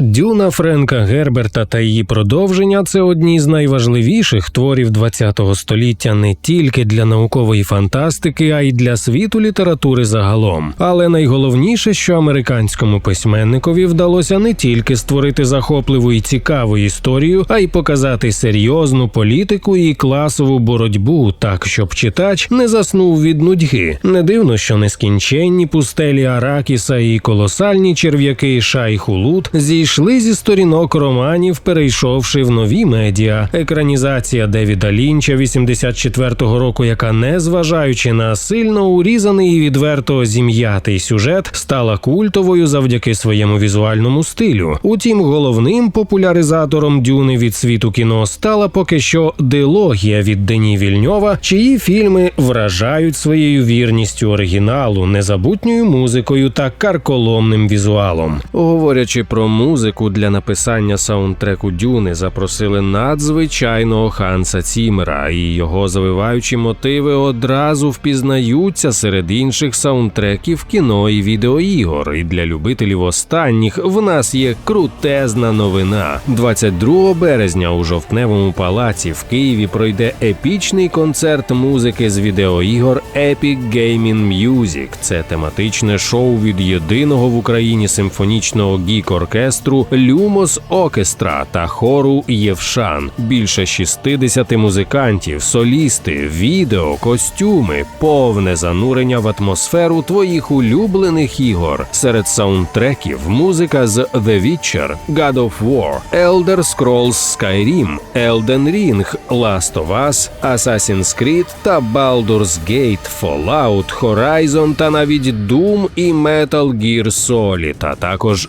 Дюна Френка Герберта та її продовження це одні з найважливіших творів ХХ століття не тільки для наукової фантастики, а й для світу літератури загалом. Але найголовніше, що американському письменникові вдалося не тільки створити захопливу і цікаву історію, а й показати серйозну політику і класову боротьбу, так щоб читач не заснув від нудьги. Не дивно, що нескінченні пустелі Аракіса і колосальні черв'яки Шайхулут зійшли зі сторінок романів, перейшовши в нові медіа. Екранізація Девіда Лінча 84-го року, яка, незважаючи на сильно урізаний і відверто зім'ятий сюжет, стала культовою завдяки своєму візуальному стилю. Утім, головним популяризатором дюни від світу кіно стала поки що дилогія від Дені Вільньова, чиї фільми вражають своєю вірністю оригіналу, незабутньою музикою та карколомним візуалом. Говорячи про музику для написання саундтреку Дюни, запросили надзвичайного Ханса Цімера, і його завиваючі мотиви одразу впізнаються серед інших саундтреків кіно і відеоігор. І для любителів останніх в нас є крутезна новина. 22 березня у жовтневому палаці в Києві пройде епічний концерт музики з відеоігор Epic Gaming Music. Це тематичне шоу від єдиного в Україні симфонічного гік-оркестру Люмос Окестра та хору Євшан. Більше 60 музикантів, солісти, відео, костюми, повне занурення в атмосферу твоїх улюблених ігор. Серед саундтреків музика з The Witcher, God of War, Elder Scrolls Skyrim, Elden Ring, Last of Us, Assassin's Creed та Baldur's Gate, Fallout, Horizon та навіть Doom і Metal Gear Solid, а також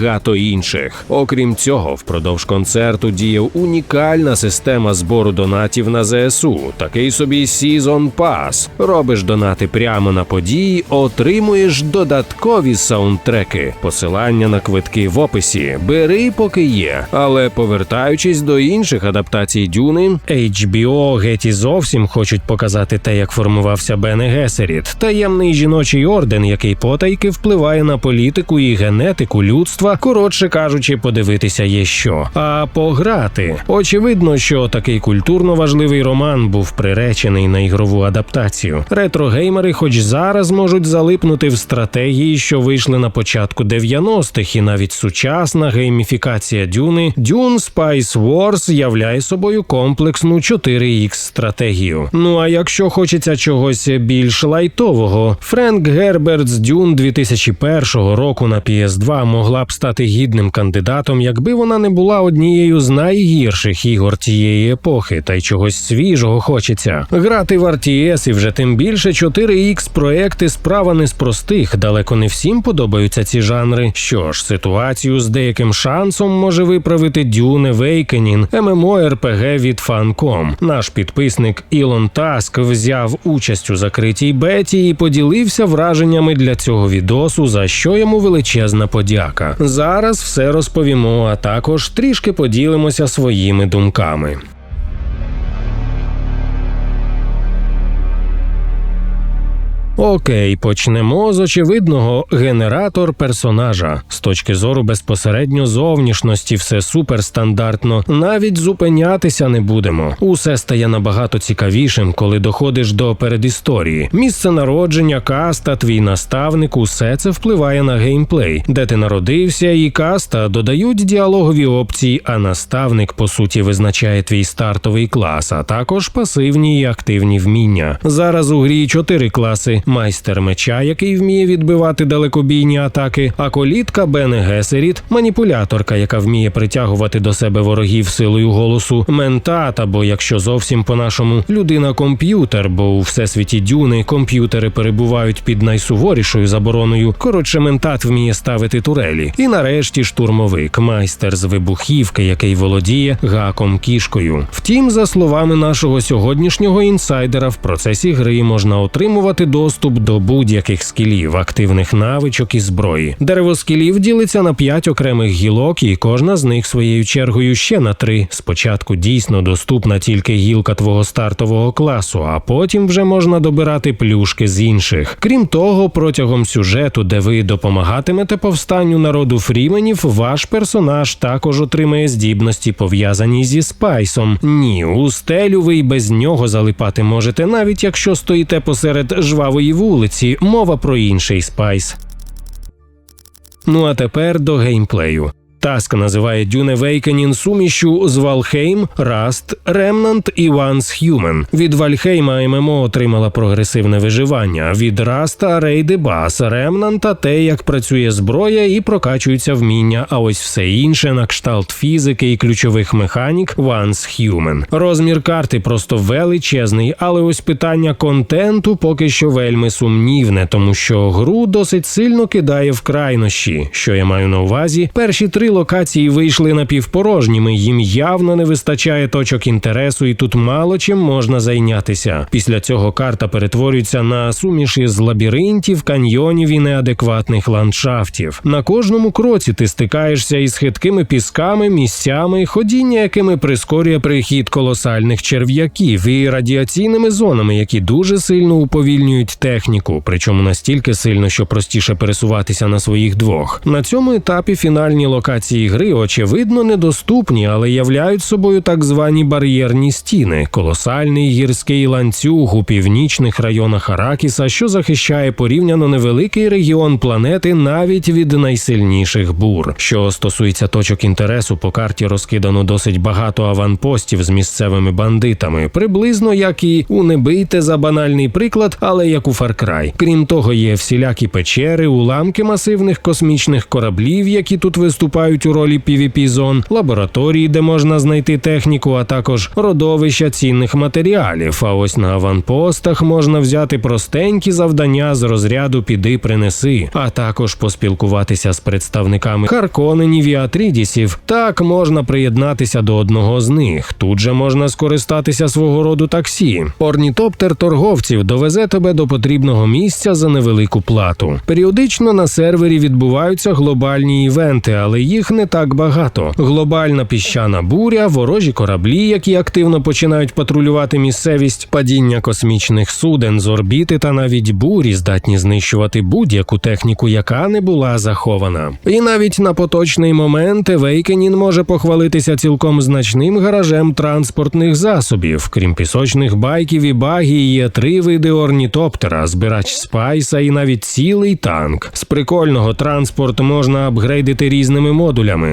багато-багато інших. Окрім цього, впродовж концерту діє унікальна система збору донатів на ЗСУ, такий собі Season Pass. Робиш донати прямо на події, отримуєш додаткові саундтреки. Посилання на квитки в описі. Бери, поки є. Але повертаючись до інших адаптацій Дюни, HBO геть і зовсім хочуть показати те, як формувався Бене Гесеріт, таємний жіночий орден, який потайки впливає на політику і генетику людства. Коротше кажучи, подивитися є що. А пограти. Очевидно, що такий культурно важливий роман був приречений на ігрову адаптацію. Ретро-геймери, хоч зараз можуть залипнути в стратегії, що вийшли на початку 90-х, і навіть сучасна гейміфікація Дюни Dune Spice Wars являє собою комплексну 4X стратегію. Ну а якщо хочеться чогось більш лайтового, Френк Герберт з Дюн 2001 року на PS2 могла б стати гідним кандидатом, якби вона не була однією з найгірших ігор тієї епохи, та й чогось свіжого хочеться. Грати в RTS і вже тим більше 4X проекти справа не з простих. Далеко не всім подобаються ці жанри. Що ж, ситуацію з деяким шансом може виправити Dune Awakening, MMORPG від Funcom. Наш підписник Ілон Таск взяв участь у закритій беті і поділився враженнями для цього відосу, за що йому величезна подяка. Зараз все розповімо, а також трішки поділимося своїми думками. Окей, почнемо з очевидного генератор персонажа. З точки зору безпосередньо зовнішності, все суперстандартно. Навіть зупинятися не будемо. Усе стає набагато цікавішим, коли доходиш до передісторії. Місце народження, каста, твій наставник, усе це впливає на геймплей, де ти народився, і каста додають діалогові опції, а наставник по суті визначає твій стартовий клас, а також пасивні і активні вміння. Зараз у грі чотири класи майстер меча, який вміє відбивати далекобійні атаки, аколітка Бене Гесеріт, маніпуляторка, яка вміє притягувати до себе ворогів силою голосу, ментат, або якщо зовсім по-нашому людина-комп'ютер, бо у всесвіті дюни комп'ютери перебувають під найсуворішою забороною. Коротше, ментат вміє ставити турелі. І нарешті штурмовик, майстер з вибухівки, який володіє гаком кішкою. Втім, за словами нашого сьогоднішнього інсайдера, в процесі гри можна отримувати доступ доступ до будь-яких скілів, активних навичок і зброї. Дерево скілів ділиться на п'ять окремих гілок, і кожна з них своєю чергою ще на три. Спочатку дійсно доступна тільки гілка твого стартового класу, а потім вже можна добирати плюшки з інших. Крім того, протягом сюжету, де ви допомагатимете повстанню народу фріменів, ваш персонаж також отримає здібності, пов'язані зі спайсом. Ні, у стелю ви й без нього залипати можете, навіть якщо стоїте посеред жвавої вулиці. Мова про інший спайс. Ну а тепер до геймплею. Таск називає Dune Awakening сумішю з Valheim, Rust, Remnant і Once Human. Від Вальхейма ММО отримала прогресивне виживання. Від Раста рейди бас, Ремнанта те, як працює зброя і прокачуються вміння. А ось все інше на кшталт фізики і ключових механік Once Human. Розмір карти просто величезний, але ось питання контенту поки що вельми сумнівне, тому що гру досить сильно кидає в крайнощі. Що я маю на увазі, перші три локації вийшли напівпорожніми. Їм явно не вистачає точок інтересу, і тут мало чим можна зайнятися. Після цього карта перетворюється на суміш із лабіринтів, каньйонів і неадекватних ландшафтів. На кожному кроці ти стикаєшся із хиткими пісками, місцями, ходіння, якими прискорює прихід колосальних черв'яків і радіаційними зонами, які дуже сильно уповільнюють техніку, причому настільки сильно, що простіше пересуватися на своїх двох. На цьому етапі фінальні локації гри очевидно недоступні, але являють собою так звані бар'єрні стіни, колосальний гірський ланцюг у північних районах Аракіса, що захищає порівняно невеликий регіон планети навіть від найсильніших бур. Що стосується точок інтересу, по карті розкидано досить багато аванпостів з місцевими бандитами, приблизно як і у не бийте за банальний приклад, але як у Cry. Крім того, є всілякі печери, уламки масивних космічних кораблів, які тут виступають у ролі pvp зон, лабораторії, де можна знайти техніку, а також родовища цінних матеріалів. А ось на аванпостах можна взяти простенькі завдання з розряду піди принеси, а також поспілкуватися з представниками Харконенів і Атрідісів. Так можна приєднатися до одного з них. Тут же можна скористатися свого роду таксі. Орнітоптер торговців довезе тебе до потрібного місця за невелику плату. Періодично на сервері відбуваються глобальні івенти, але їх не так багато. Глобальна піщана буря, ворожі кораблі, які активно починають патрулювати місцевість, падіння космічних суден з орбіти та навіть бурі здатні знищувати будь-яку техніку, яка не була захована. І навіть на поточний момент Евейкенін може похвалитися цілком значним гаражем транспортних засобів. Крім пісочних байків і багі, є три види орнітоптера, збирач спайса і навіть цілий танк. З прикольного транспорт можна апгрейдити різними модулями.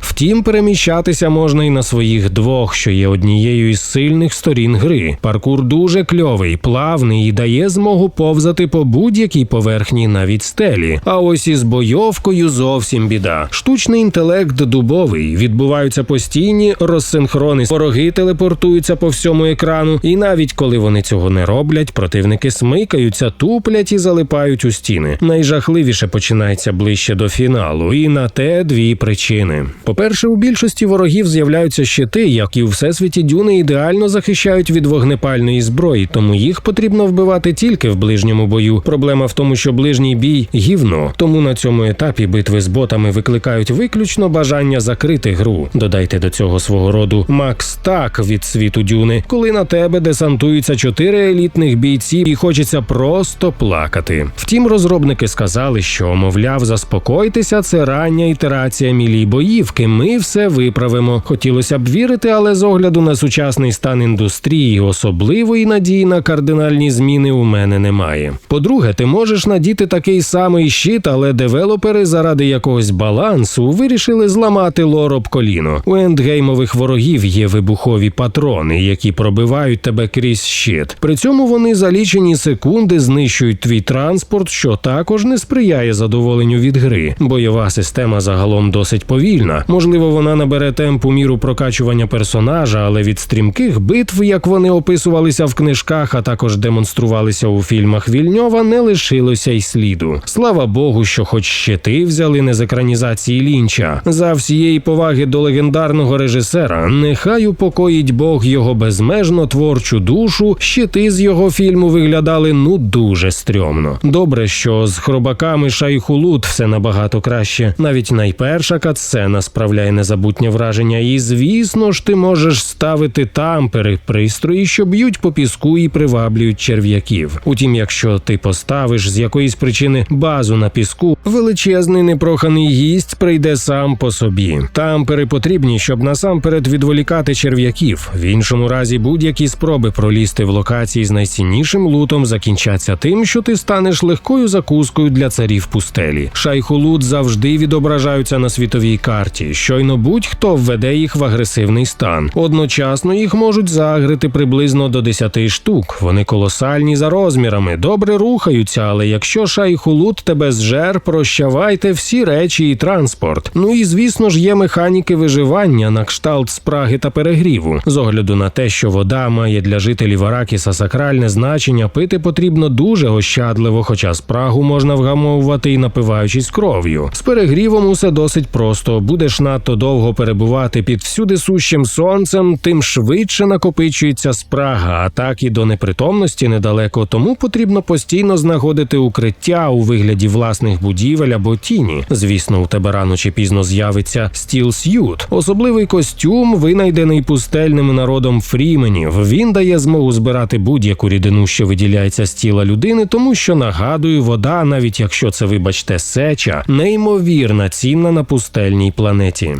Втім, переміщатися можна і на своїх двох, що є однією із сильних сторін гри. Паркур дуже кльовий, плавний і дає змогу повзати по будь-якій поверхні навіть стелі. А ось із бойовкою зовсім біда. Штучний інтелект дубовий, відбуваються постійні розсинхрони, вороги телепортуються по всьому екрану, і навіть коли вони цього не роблять, противники смикаються, туплять і залипають у стіни. Найжахливіше починається ближче до фіналу, і на те дві причини. По-перше, у більшості ворогів з'являються щити, і у всесвіті дюни ідеально захищають від вогнепальної зброї, тому їх потрібно вбивати тільки в ближньому бою. Проблема в тому, що ближній бій гівно, тому на цьому етапі битви з ботами викликають виключно бажання закрити гру. Додайте до цього свого роду Макс Так від світу дюни, коли на тебе десантуються чотири елітних бійці, і хочеться просто плакати. Втім, розробники сказали, що мовляв, заспокойтеся, це рання ітерація мілій боївки. Ми все виправимо. Хотілося б вірити, але з огляду на сучасний стан індустрії, особливої надії на кардинальні зміни у мене немає. По-друге, ти можеш надіти такий самий щит, але девелопери заради якогось балансу вирішили зламати лор об коліно. У ендгеймових ворогів є вибухові патрони, які пробивають тебе крізь щит. При цьому вони за лічені секунди знищують твій транспорт, що також не сприяє задоволенню від гри. Бойова система загалом досить повільна. Можливо, вона набере темп у міру прокачування персонажа, але від стрімких битв, як вони описувалися в книжках, а також демонструвалися у фільмах Вільньова, не лишилося й сліду. Слава Богу, що хоч щити взяли не з екранізації лінча. За всієї поваги до легендарного режисера, нехай упокоїть Бог його безмежно творчу душу. Щити з його фільму виглядали ну дуже стрьомно. Добре, що з хробаками Шайхулут все набагато краще. Навіть найперша катсцена справляє незабутнє враження, і звісно ж, ти можеш ставити тампери пристрої, що б'ють по піску і приваблюють черв'яків. Утім, якщо ти поставиш з якоїсь причини базу на піску, величезний непроханий гість прийде сам по собі. Тампери потрібні, щоб насамперед відволікати черв'яків. В іншому разі будь-які спроби пролізти в локації з найціннішим лутом закінчаться тим, що ти станеш легкою закускою для царів пустелі. Шайхулут завжди відображаються на світовій карті. Щойно будь-хто введе їх в агресивний стан. Одночасно їх можуть загрити приблизно до 10 штук. Вони колосальні за розмірами, добре рухаються, але якщо шайхулут тебе зжер, прощавайте всі речі і транспорт. Ну і звісно ж є механіки виживання на кшталт спраги та перегріву. З огляду на те, що вода має для жителів Аракіса сакральне значення, пити потрібно дуже ощадливо, хоча спрагу можна вгамовувати і напиваючись кров'ю. З перегрівом усе досить просто. Будеш надто довго перебувати під всюди сущим сонцем, тим швидше накопичується спрага, а так і до непритомності недалеко. Тому потрібно постійно знаходити укриття у вигляді власних будівель або тіні. Звісно, у тебе рано чи пізно з'явиться стіл с'ют, особливий костюм, винайдений пустельним народом фріменів. Він дає змогу збирати будь-яку рідину, що виділяється з тіла людини, тому що нагадую, вода, навіть якщо це, вибачте, сеча, неймовірна цінна на пустельній планеті.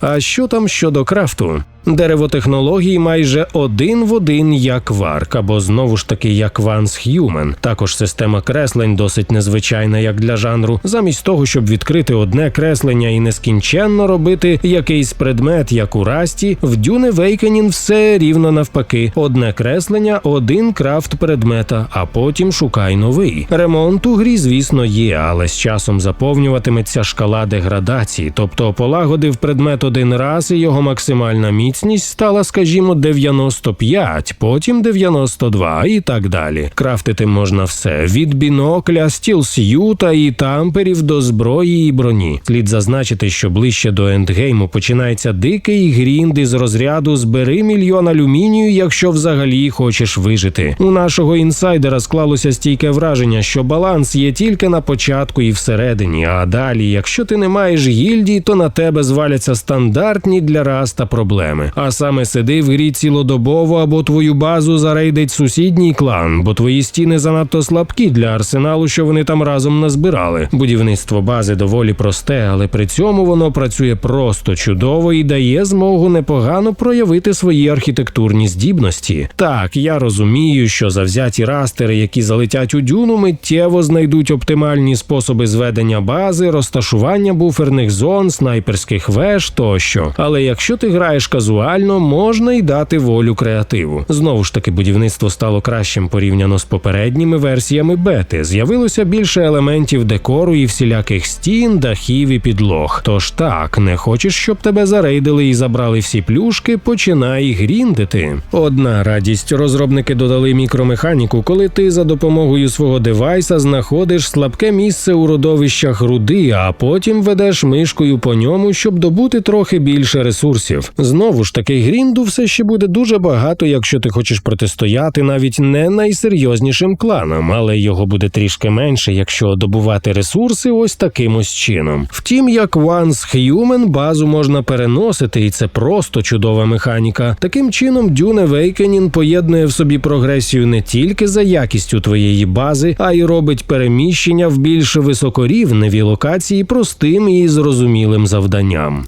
А що там щодо крафту? Деревотехнології майже один в один як варк, або знову ж таки як Vans Human. Також система креслень досить незвичайна як для жанру. Замість того, щоб відкрити одне креслення і нескінченно робити якийсь предмет, як у расті, в Dune Awakening все рівно навпаки: одне креслення, один крафт предмета, а потім шукай новий. Ремонт у грі, звісно, є, але з часом заповнюватиметься шкала деградації, тобто полагодив предмет один раз і його максимальна міць міцність стала, скажімо, 95, потім 92 і так далі. Крафтити можна все від бінокля, стілс'юта і тамперів до зброї і броні. Слід зазначити, що ближче до ендгейму починається дикий грінд із розряду збери мільйон алюмінію, якщо взагалі хочеш вижити. У нашого інсайдера склалося стійке враження, що баланс є тільки на початку і всередині. А далі, якщо ти не маєш гільдії, то на тебе зваляться стандартні для раста проблеми а саме сиди в грі цілодобово або твою базу зарейдить сусідній клан, бо твої стіни занадто слабкі для арсеналу, що вони там разом назбирали. Будівництво бази доволі просте, але при цьому воно працює просто чудово і дає змогу непогано проявити свої архітектурні здібності. Так, я розумію, що завзяті растери, які залетять у дюну, миттєво знайдуть оптимальні способи зведення бази, розташування буферних зон, снайперських веж тощо. Але якщо ти граєш казуально, візуально можна й дати волю креативу. Знову ж таки, будівництво стало кращим порівняно з попередніми версіями бети. З'явилося більше елементів декору і всіляких стін, дахів і підлог. Тож так, не хочеш, щоб тебе зарейдили і забрали всі плюшки, починай гріндити. Одна радість розробники додали мікромеханіку, коли ти за допомогою свого девайса знаходиш слабке місце у родовищах руди, а потім ведеш мишкою по ньому, щоб добути трохи більше ресурсів. Знову ж ж таки, грінду все ще буде дуже багато, якщо ти хочеш протистояти навіть не найсерйознішим кланам, але його буде трішки менше, якщо добувати ресурси ось таким ось чином. Втім, як Once Human базу можна переносити, і це просто чудова механіка. Таким чином, Dune Awakening поєднує в собі прогресію не тільки за якістю твоєї бази, а й робить переміщення в більш високорівневі локації простим і зрозумілим завданням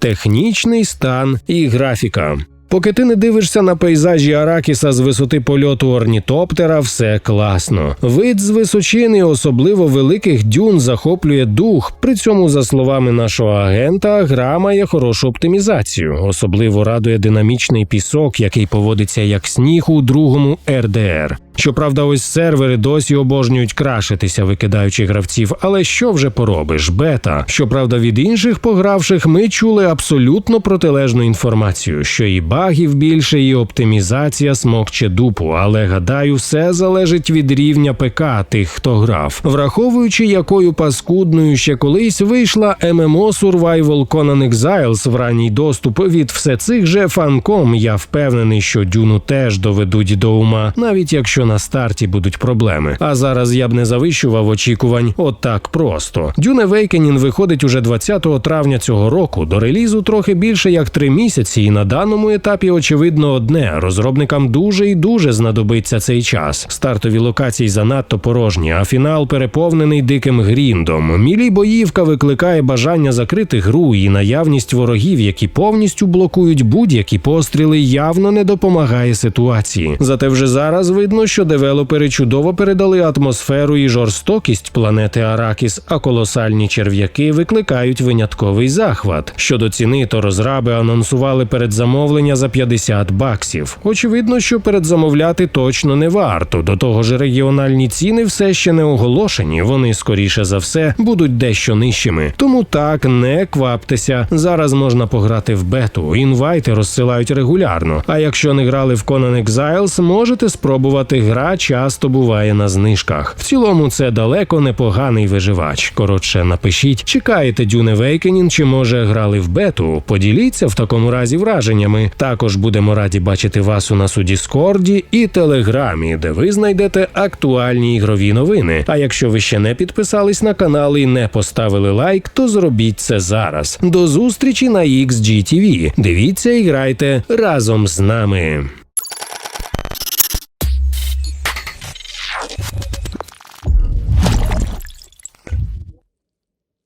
технічний стан і графіка. Поки ти не дивишся на пейзажі Аракіса з висоти польоту орнітоптера, все класно. Вид з височини, особливо великих дюн, захоплює дух. При цьому, за словами нашого агента, гра має хорошу оптимізацію. Особливо радує динамічний пісок, який поводиться як сніг у другому РДР. Щоправда, ось сервери досі обожнюють крашитися, викидаючи гравців, але що вже поробиш? Бета. Щоправда, від інших погравших ми чули абсолютно протилежну інформацію, що і багів більше, і оптимізація смокче дупу. Але гадаю, все залежить від рівня ПК тих, хто грав, враховуючи, якою паскудною ще колись вийшла MMO Survival Conan Exiles в ранній доступ від все цих же фанком. Я впевнений, що дюну теж доведуть до ума, навіть якщо на старті будуть проблеми. А зараз я б не завищував очікувань от так просто. Dune Awakening виходить уже 20 травня цього року. До релізу трохи більше як три місяці, і на даному етапі очевидно одне: розробникам дуже і дуже знадобиться цей час. Стартові локації занадто порожні, а фінал переповнений диким гріндом. Мілі боївка викликає бажання закрити гру і наявність ворогів, які повністю блокують будь-які постріли, явно не допомагає ситуації. Зате вже зараз видно, що девелопери чудово передали атмосферу і жорстокість планети Аракіс, а колосальні черв'яки викликають винятковий захват. Щодо ціни, то розраби анонсували передзамовлення за 50 баксів. Очевидно, що передзамовляти точно не варто. До того ж, регіональні ціни все ще не оголошені. Вони скоріше за все будуть дещо нижчими. Тому так не кваптеся. Зараз можна пограти в бету. Інвайти розсилають регулярно. А якщо не грали в Conan Exiles, можете спробувати. Гра часто буває на знижках. В цілому це далеко непоганий виживач. Коротше, напишіть, чекаєте Dune Awakening чи може грали в бету? Поділіться в такому разі враженнями. Також будемо раді бачити вас у нас у Діскорді і Телеграмі, де ви знайдете актуальні ігрові новини. А якщо ви ще не підписались на канал і не поставили лайк, то зробіть це зараз. До зустрічі на XGTV. Дивіться і грайте разом з нами.